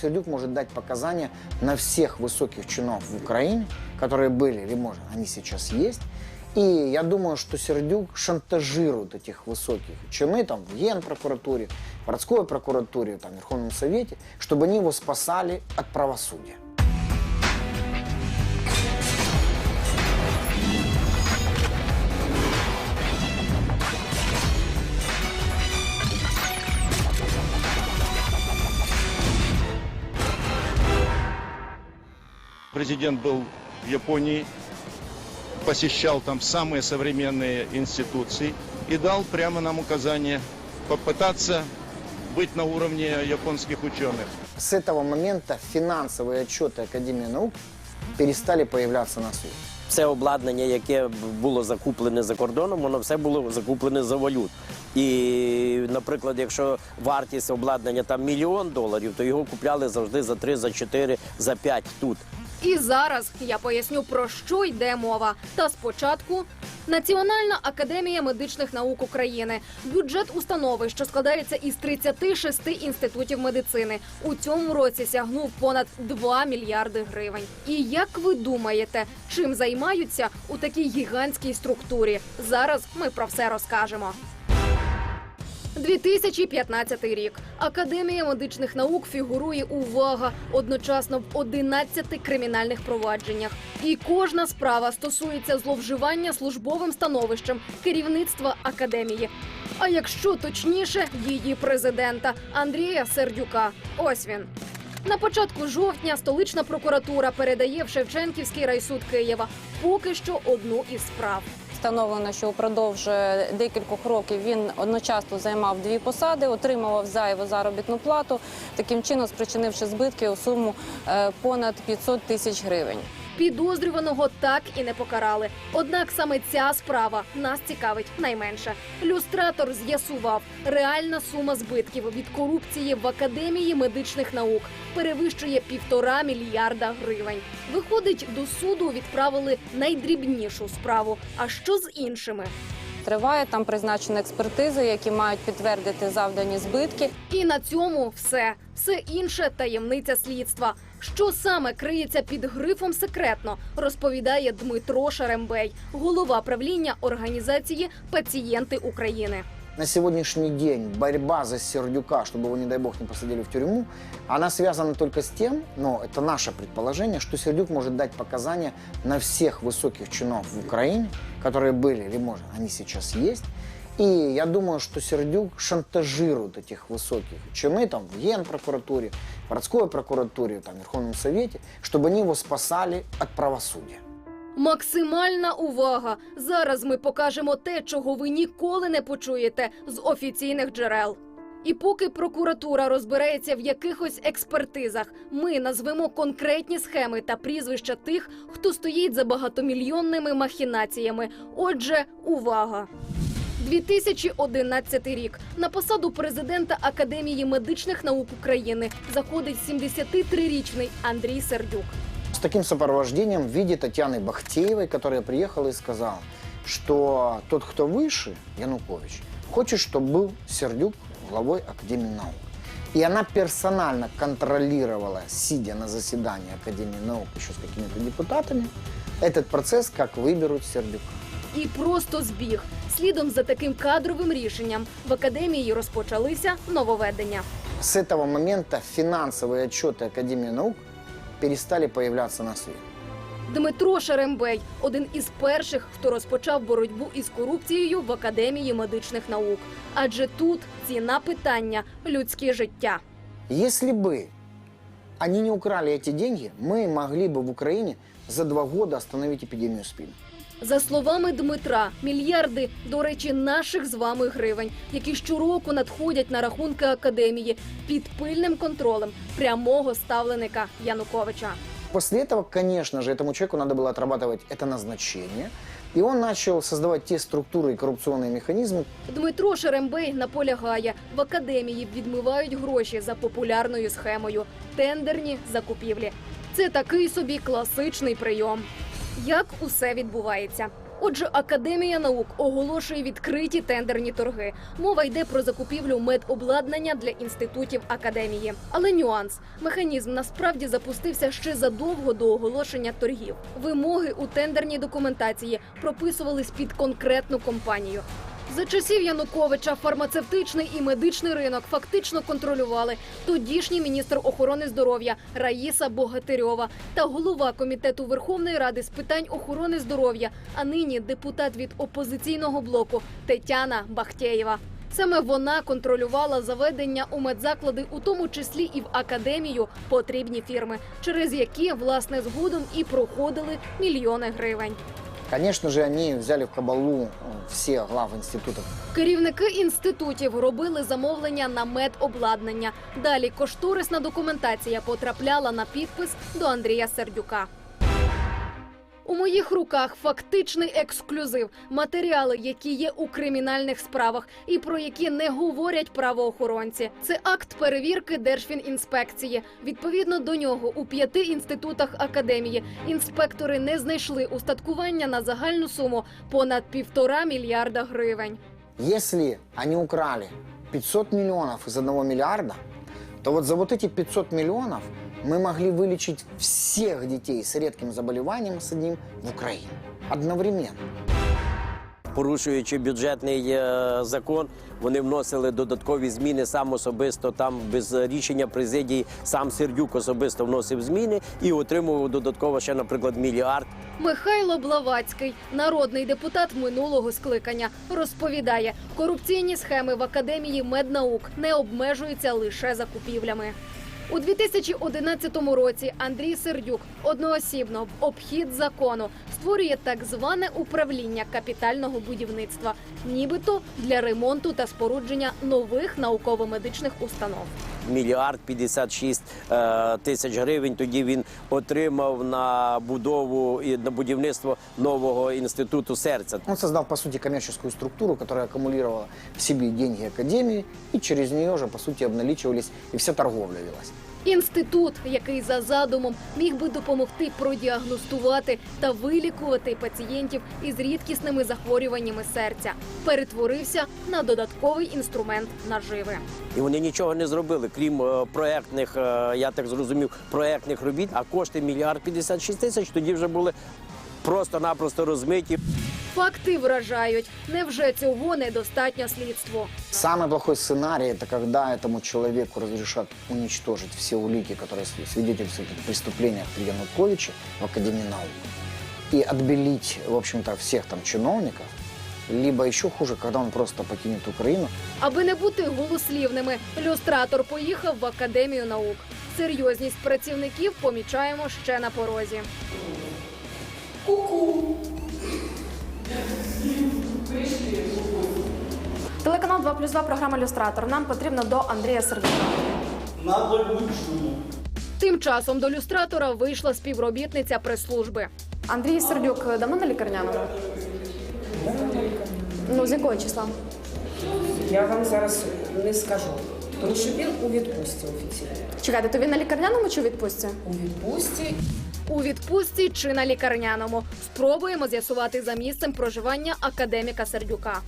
Сердюк может дать показания на всех высоких чинов в Украине, которые были или, может, они сейчас есть. И я думаю, что Сердюк шантажирует этих высоких чины там, в Генпрокуратуре, в городской прокуратуре, там, в Верховном Совете, чтобы они его спасали от правосудия. Президент был в Японии, посещал там самые современные институции и дал прямо нам указание попытаться быть на уровне японских ученых. С этого момента финансовые отчеты Академии наук перестали появляться на свете. Все обладнання, яке було закуплене за кордоном, воно все було закуплене за валют. І, наприклад, якщо вартість обладнання там мільйон доларів, то його купляли завжди за 3, за 4, за 5 тут. І зараз я поясню про що йде мова. Та спочатку Національна академія медичних наук України. Бюджет установи, що складається із 36 інститутів медицини, у цьому році сягнув понад 2 мільярди гривень. І як ви думаєте, чим займаються у такій гігантській структурі? Зараз ми про все розкажемо. 2015 рік. Академія медичних наук фігурує увага одночасно в 11 кримінальних провадженнях. І кожна справа стосується зловживання службовим становищем керівництва академії. А якщо точніше, її президента Андрія Сердюка. Ось він. На початку жовтня столична прокуратура передає в Шевченківський райсуд Києва поки що одну із справ. Встановлено, що упродовж е, декількох років він одночасно займав дві посади, отримував зайву заробітну плату, таким чином спричинивши збитки у суму е, понад 500 тисяч гривень. Підозрюваного так і не покарали. Однак саме ця справа нас цікавить найменше. Люстратор з'ясував, реальна сума збитків від корупції в академії медичних наук перевищує півтора мільярда гривень. Виходить, до суду відправили найдрібнішу справу. А що з іншими? Триває там призначені експертизи, які мають підтвердити завдані збитки. І на цьому все. Все інше таємниця слідства. Що саме криється під грифом секретно, розповідає Дмитро Шарембей, голова правління організації Пацієнти України. На сегодняшний день борьба за Сердюка, чтобы его, не дай бог, не посадили в тюрьму, она связана только с тем, но это наше предположение, что Сердюк может дать показания на всех высоких чинов в Украине, которые были, или, может, они сейчас есть. И я думаю, что Сердюк шантажирует этих высоких чины там, в Генпрокуратуре, в городской прокуратуре, там, в Верховном Совете, чтобы они его спасали от правосудия. Максимальна увага! Зараз ми покажемо те, чого ви ніколи не почуєте з офіційних джерел. І поки прокуратура розбереться в якихось експертизах, ми назвемо конкретні схеми та прізвища тих, хто стоїть за багатомільйонними махінаціями. Отже, увага! 2011 рік на посаду президента Академії медичних наук України заходить 73-річний Андрій Сердюк. С таким сопровождением в виде Татьяны Бахтеевой, которая приехала и сказала, что тот, кто выше, Янукович, хочет, чтобы был Сердюк главой Академии наук. И она персонально контролировала, сидя на заседании Академии наук еще с какими-то депутатами, этот процесс, как выберут Сердюка. І просто збіг. Слідом за таким кадровим рішенням в академії розпочалися нововведення. С этого момента финансовые отчеты Академии наук перестали появляться на свете. Дмитро Шерембей один із перших, хто розпочав боротьбу із корупцією в академії медичних наук. Адже тут ціна питання людське життя. Если бы они не украли эти деньги, мы могли бы в Украине за два года остановить эпидемию СПИДа. За словами Дмитра, мільярди, до речі, наших з вами гривень, які щороку надходять на рахунки академії під пильним контролем прямого ставленика Януковича. После этого, конечно же, этому человеку надо было отрабатывать это назначение. И он начал создавать те структуры и коррупционные механизмы, Дмитро Шерембей наполягає, в академії відмивають гроші за популярною схемою тендерні закупівлі. Це такий собі класичний прийом. Як усе відбувається? Отже, Академія наук оголошує відкриті тендерні торги. Мова йде про закупівлю медобладнання для інститутів академії. Але нюанс механізм насправді запустився ще задовго до оголошення торгів. Вимоги у тендерній документації прописувались під конкретну компанію. За часів Януковича фармацевтичний і медичний ринок фактично контролювали тодішній міністр охорони здоров'я Раїса Богатирьова та голова комітету Верховної Ради з питань охорони здоров'я, а нині депутат від опозиційного блоку Тетяна Бахтєєва. Саме вона контролювала заведення у медзаклади, у тому числі і в академію, потрібні фірми, через які власне згодом і проходили мільйони гривень. Конечно же, они взяли в кабалу всі глави глав институтов. Керівники інститутів робили замовлення на медобладнання. Далі кошторисна документація потрапляла на підпис до Андрія Сердюка. У моїх руках фактичний ексклюзив, матеріали, які є у кримінальних справах і про які не говорять правоохоронці. Це акт перевірки Держфінінспекції. Відповідно до нього, у п'яти інститутах академії інспектори не знайшли устаткування на загальну суму понад півтора мільярда гривень. Если они украли 500 миллионов из одного миллиарда, то вот за вот эти 500 миллионов мы могли вылечить всех детей с редким заболеванием с одним в Украине. Одновременно. порушуючи бюджетний е, закон, вони вносили додаткові зміни сам особисто. Там без рішення президії сам Сердюк особисто вносив зміни і отримував додатково ще, наприклад, мільярд. Михайло Блавацький, народний депутат минулого скликання, розповідає, корупційні схеми в академії меднаук не обмежуються лише закупівлями. У 2011 році Андрій Сердюк одноосібно в обхід закону створює так зване управління капітального будівництва, нібито для ремонту та спорудження нових науково-медичних установ. Мільярд 56 е, тисяч гривень. Тоді він отримав на будову і на будівництво нового інституту серця. Он створив, по суті комерційну структуру, яка акумулювала в собі деньги академії, і через неї вже, по суті обналічувалися і вся торговля велась. Інститут, який за задумом міг би допомогти продіагностувати та вилікувати пацієнтів із рідкісними захворюваннями серця, перетворився на додатковий інструмент наживи. І вони нічого не зробили, крім е, проектних, е, я так зрозумів, проектних робіт. А кошти мільярд 56 тисяч тоді вже були просто-напросто розмиті. Факти вражають. Невже цього недостатньо слідству? Самый плохой сценарий – это когда этому человеку разрешат уничтожить все улики, которые св- свидетельствуют о преступлениях при Януковиче в Академии наук, и отбелить, в общем-то, всех там чиновников, либо еще хуже, когда он просто покинет Украину, Аби не бути голослівними, люстратор поїхав в академію наук. Серйозність працівників помічаємо ще на порозі. Телеканал 2 плюс 2, програма Люстратор. Нам потрібно до Андрія Сердюка. Тим часом до люстратора вийшла співробітниця прес-служби. Андрій Сердюк давно на лікарняному? Ну, з якого числа? Я вам зараз не скажу, тому що він у відпустці офіційно. Чекайте, то він на лікарняному чи у відпустці? У відпустці У відпустці чи на лікарняному спробуємо з'ясувати за місцем проживання академіка Сердюка.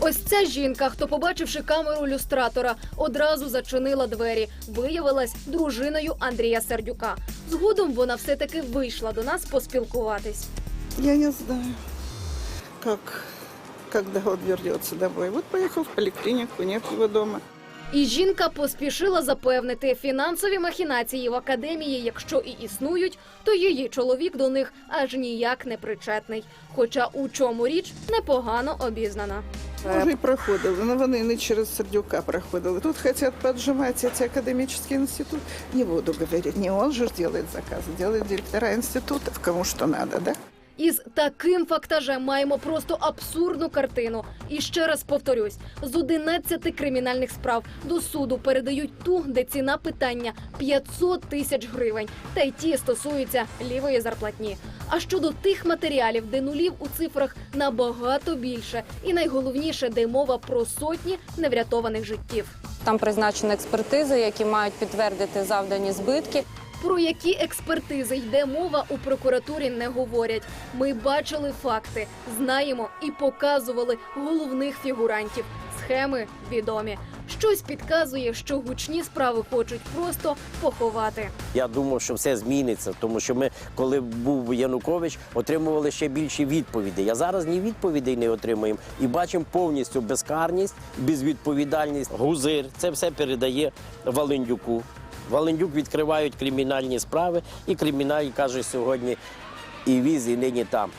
Ось ця жінка, хто побачивши камеру люстратора, одразу зачинила двері. Виявилась дружиною Андрія Сердюка. Згодом вона все таки вийшла до нас поспілкуватись. Я не знаю, как, когда он вернется домой. Вот поехал в поликлинику, нет его дома. І жінка поспішила запевнити фінансові махінації в академії, якщо і існують, то її чоловік до них аж ніяк не причетний. Хоча у чому річ непогано обізнана. Уже и проходил, но вони не через Сердюка проходил. Тут хотят поджимать эти академический институт. Не буду говорить, не он же делает заказы, делает директора институтов, кому что надо, да? Із таким фактажем маємо просто абсурдну картину. І ще раз повторюсь: з 11 кримінальних справ до суду передають ту, де ціна питання 500 тисяч гривень. Та й ті стосуються лівої зарплатні. А щодо тих матеріалів, де нулів у цифрах набагато більше, і найголовніше, де мова про сотні неврятованих життів. Там призначені експертизи, які мають підтвердити завдані збитки. Про які експертизи йде мова у прокуратурі не говорять. Ми бачили факти, знаємо і показували головних фігурантів. Схеми відомі. Щось підказує, що гучні справи хочуть просто поховати. Я думав, що все зміниться, тому що ми, коли був Янукович, отримували ще більше відповідей. А зараз ні відповідей не отримуємо і бачимо повністю безкарність, безвідповідальність. Гузир це все передає Валендюку. Валендюк відкривають кримінальні справи, і кримінал каже сьогодні і віз, і нині там.